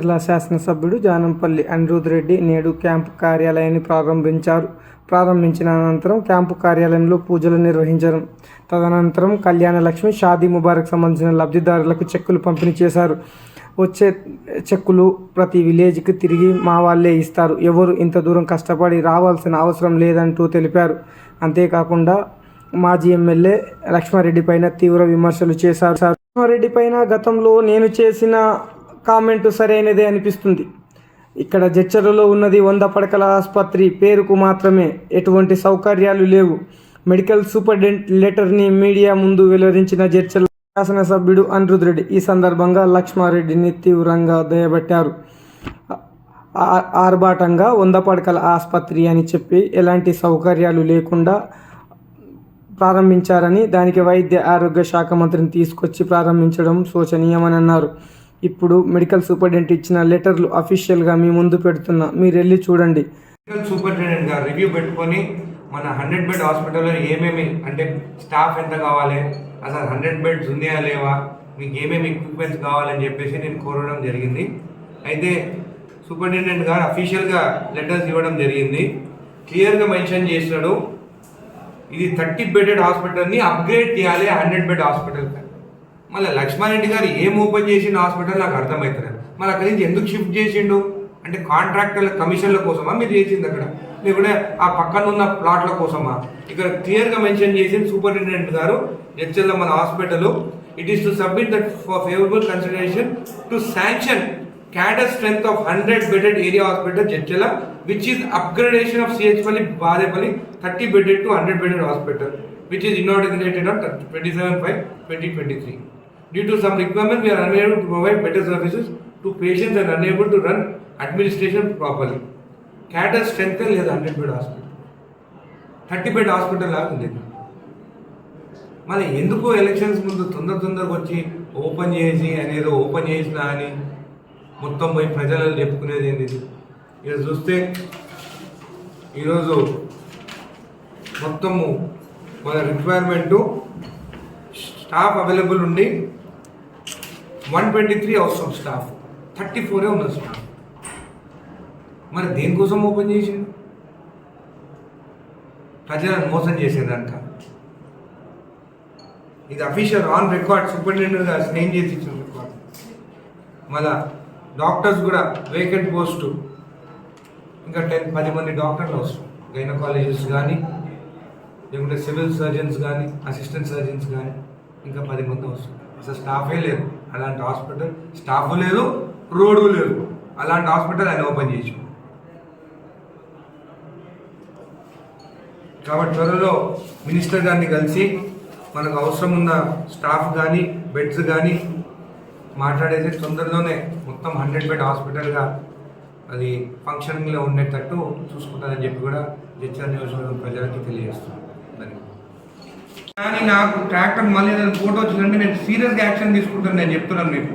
జిల్లా శాసనసభ్యుడు జానంపల్లి అనిరుద్ రెడ్డి నేడు క్యాంపు కార్యాలయాన్ని ప్రారంభించారు. ప్రారంభించిన అనంతరం క్యాంపు కార్యాలయంలో పూజలు నిర్వహించారు. తదనంతరం కళ్యాణ లక్ష్మి షాదీ ముబారక్ సంబంధించిన లబ్ధిదారులకు చెక్కులు పంపిణీ చేశారు. వచ్చే చెక్కులు ప్రతి విలేజ్కి తిరిగి మా వాళ్ళే ఇస్తారు. ఎవరు ఇంత దూరం కష్టపడి రావాల్సిన అవసరం లేదంటూ తెలిపారు. అంతేకాకుండా మాజీ ఎమ్మెల్యే లక్ష్మారెడ్డి పైన తీవ్ర విమర్శలు చేశారు. లక్ష్మారెడ్డి పైన గతంలో నేను చేసిన కామెంట్ సరైనదే అనిపిస్తుంది. ఇక్కడ జడ్చర్లలో ఉన్నది వంద పడకల ఆసుపత్రి పేరుకు మాత్రమే ఎటువంటి సౌకర్యాలు లేవు. మెడికల్ సూపరింటెండెంట్ లెటర్ని మీడియా ముందు వెలువరించిన జడ్చర్ల శాసనసభ్యుడు అనిరుద్ రెడ్డి ఈ సందర్భంగా లక్ష్మారెడ్డిని తీవ్రంగా దయబట్టారు ఆర్భాటంగా వంద పడకల ఆసుపత్రి అని చెప్పి ఎలాంటి సౌకర్యాలు లేకుండా ప్రారంభించారని దానికి వైద్య ఆరోగ్య శాఖ మంత్రిని తీసుకొచ్చి ప్రారంభించడం శోచనీయమని అన్నారు. ఇప్పుడు మెడికల్ సూపరింటెండెంట్ ఇచ్చిన లెటర్లు అఫీషియల్గా మీ ముందు పెడుతున్నా. మీరు వెళ్ళి చూడండి. మెడికల్ సూపరింటెండెంట్ గారు రివ్యూ పెట్టుకొని మన హండ్రెడ్ బెడ్ హాస్పిటల్లో ఏమేమి అంటే స్టాఫ్ ఎంత కావాలి? అసలు హండ్రెడ్ బెడ్స్ ఉన్నాయా లేవా? మీకు ఏమేమి ఎక్విప్మెంట్స్ కావాలని చెప్పేసి నేను కోరడం జరిగింది. అయితే సూపరింటెండెంట్ గారు అఫీషియల్గా లెటర్స్ ఇవ్వడం జరిగింది. క్లియర్గా మెన్షన్ చేసినాడు ఇది థర్టీ బెడెడ్ హాస్పిటల్ని అప్గ్రేడ్ చేయాలి హండ్రెడ్ బెడ్ హాస్పిటల్ మళ్ళీ లక్ష్మారెడ్డి గారు ఏం ఓపెన్ చేసిండు హాస్పిటల్ నాకు అర్థమవుతలేదు మళ్ళీ అక్కడి నుంచి ఎందుకు షిఫ్ట్ చేసిండు? అంటే కాంట్రాక్టర్ల కమిషన్ల కోసమా మీరు చేసింది అక్కడ? లేకుంటే ఆ పక్కన ఉన్న ప్లాట్ల కోసమా? ఇక్కడ క్లియర్గా మెన్షన్ చేసింది సూపరింటెండెంట్ గారు హెచ్ఎల్ మన hospital. It is to submit that for favourable consideration to sanction cadre strength of hundred bedded area hospital Jadcherla which is upgradation of సిహెచ్పల్లి Badepalli thirty bedded to hundred bedded hospital which is inaugurated on twenty seven five twenty twenty three due to some requirement we're unable to provide better services to patients and unable to run administration properly cadre strength లేదు hundred bed hospital thirty bed hospital లాగా ఉంది. మళ్ళీ ఎందుకు elections ముందు తొందర తొందరగా వచ్చి open చేసి అనేది ఓపెన్ చేసినా అని మొత్తం పోయి ప్రజలలో చెప్పుకునేది ఏంది ఇది? చూస్తే ఈరోజు మొత్తము మన రిక్వైర్మెంటు స్టాఫ్ అవైలబుల్ ఉండి వన్ ట్వంటీ త్రీ అవసరం స్టాఫ్ థర్టీ ఫోరే ఉన్నది స్టాఫ్ మరి దేనికోసం ఓపెన్ చేసింది ప్రజలను మోసం చేసేదంట. ఇది అఫీషియల్ ఆన్ రికార్డ్ సూపరింటెండెంట్ గారు స్నేహం చేసి ఇచ్చిన రికార్డ్ మళ్ళా డాక్టర్స్ కూడా వేకెంట్ పోస్టు ఇంకా టెన్ పది మంది డాక్టర్లు అవసరం గైనకాలజిస్ట్ కానీ లేకుంటే సివిల్ సర్జన్స్ కానీ అసిస్టెంట్ సర్జన్స్ కానీ ఇంకా పది మంది అవసరం అసలు స్టాఫే లేదు అలాంటి హాస్పిటల్ స్టాఫ్ లేదు రోడ్డు లేదు అలాంటి హాస్పిటల్ ఆయన ఓపెన్ చేసి. కాబట్టి త్వరలో మినిస్టర్ గారిని కలిసి మనకు అవసరం ఉన్న స్టాఫ్ కానీ బెడ్స్ కానీ మాట్లాడేసి తొందరలోనే మొత్తం హండ్రెడ్ బెడ్ హాస్పిటల్గా అది ఫంక్షనింగ్లో ఉండేటట్టు చూసుకుంటారని చెప్పి కూడా జడ్చర్ నియోజకవర్గం ప్రజలకి తెలియజేస్తుంది కానీ నాకు ట్రాక్టర్ మళ్ళీ ఏదైనా ఫోటో వచ్చిందంటే నేను సీరియస్గా యాక్షన్ తీసుకుంటాను నేను చెప్తున్నాను మీకు.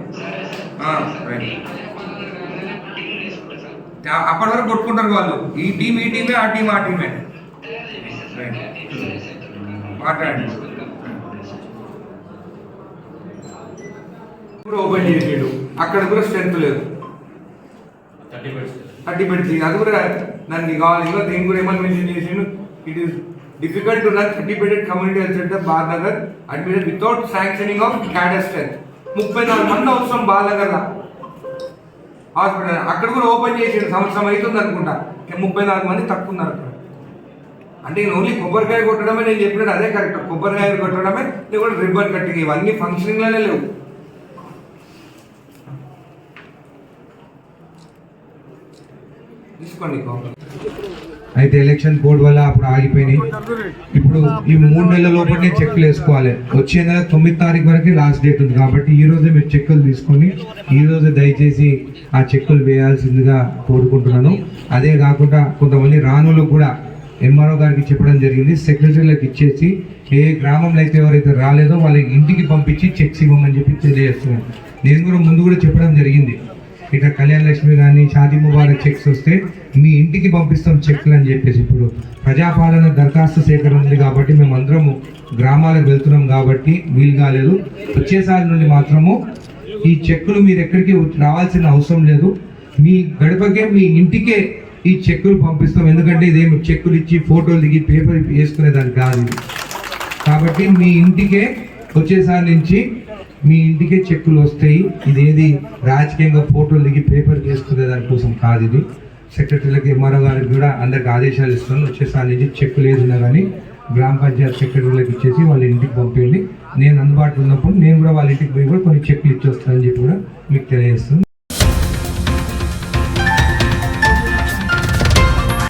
ఆ, రైట్. ఆ- అప్పటి వరకు కొట్టుకుంటారు వాళ్ళు. ఈ టీం ఈ టీమే ఆ టీం ఆ టీమే. మాట్లాడండి. కూడా ఓపెన్ చేసాడు. అక్కడ కూడా స్ట్రెంత్ లేదు. థర్టీ పెట్టి అది కూడా దానికి కావాలి ఇంకా దీని కూడా ఏమని మెన్షన్ చేసిండు? It is difficult to run thirty bedded community health centre Balanagar admitted without sanctioning of cadre strength ముప్పై నాలుగు మంది అవసరం బాలనగర్ హాస్పిటల్ అక్కడ కూడా ఓపెన్ చేసిండు సంవత్సరం అవుతుంది అనుకుంటా. ముప్పై నాలుగు మంది తక్కువ ఉన్నారు అక్కడ. అంటే నేను ఓన్లీ కొబ్బరికాయ కొట్టడమే నేను చెప్పినట్టు అదే కరెక్ట్ కొబ్బరికాయ కొట్టడమే నేను కూడా రిబ్బన్ కట్టింగ్ ఇవన్నీ ఫంక్షనింగ్లోనే లేవు. తీసుకోండి కాంగ్రెస్ అయితే ఎలక్షన్ కోడ్ వల్ల అప్పుడు ఆగిపోయినాయి. ఇప్పుడు ఈ మూడు నెలల లోపలనే చెక్లు వేసుకోవాలి. వచ్చే నెల తొమ్మిది తారీఖు వరకు లాస్ట్ డేట్ ఉంది కాబట్టి ఈ రోజే మీరు చెక్కులు తీసుకొని ఈ రోజే దయచేసి ఆ చెక్కులు వేయాల్సిందిగా కోరుకుంటున్నాను. అదే కాకుండా కొంతమంది రానులు కూడా ఎంఆర్ఓ గారికి చెప్పడం జరిగింది. సెక్రటరీలకు ఇచ్చేసి ఏ గ్రామంలో అయితే ఎవరైతే రాలేదో వాళ్ళ ఇంటికి పంపించి చెక్స్ ఇవ్వమని చెప్పి తెలియజేస్తున్నాను. నేను కూడా ముందు కూడా చెప్పడం జరిగింది. ఇట్లా కళ్యాణ లక్ష్మి కానీ షాదీ ముబారక్ చెక్స్ వస్తే మీ ఇంటికి పంపిస్తాం చెక్లు అని చెప్పేసి ఇప్పుడు ప్రజాపాలన దరఖాస్తు సేకరణ ఉంది కాబట్టి మేము అందరము గ్రామాలకు వెళ్తున్నాం కాబట్టి వీలు కాలేదు. వచ్చేసారి నుండి మాత్రము ఈ చెక్కులు మీరు ఎక్కడికి రావాల్సిన అవసరం లేదు. మీ గడపకే మీ ఇంటికే ఈ చెక్కులు పంపిస్తాం. ఎందుకంటే ఇదేమి చెక్కులు ఇచ్చి ఫోటోలు దిగి పేపర్ వేసుకునేదానికి కాదు కాబట్టి మీ ఇంటికే వచ్చేసారి నుంచి మీ ఇంటికే చెక్కులు వస్తాయి. ఇదేది రాజకీయంగా ఫోటోలు దిగి పేపర్ చేసుకునే దానికోసం కాదు ఇది. సెక్రటరీలకి ఎంఆర్ఓ గారికి కూడా అందరికి ఆదేశాలు ఇస్తున్నాను. వచ్చేసారి నుంచి చెక్కులు ఏదున్నా కానీ గ్రామ పంచాయతీ సెక్రటరీలకు ఇచ్చేసి వాళ్ళ ఇంటికి పంపించండి నేను అందుబాటులో ఉన్నప్పుడు నేను కూడా వాళ్ళ ఇంటికి పోయి కూడా కొన్ని చెక్కులు ఇచ్చి వస్తానని చెప్పి కూడా మీకు తెలియజేస్తుంది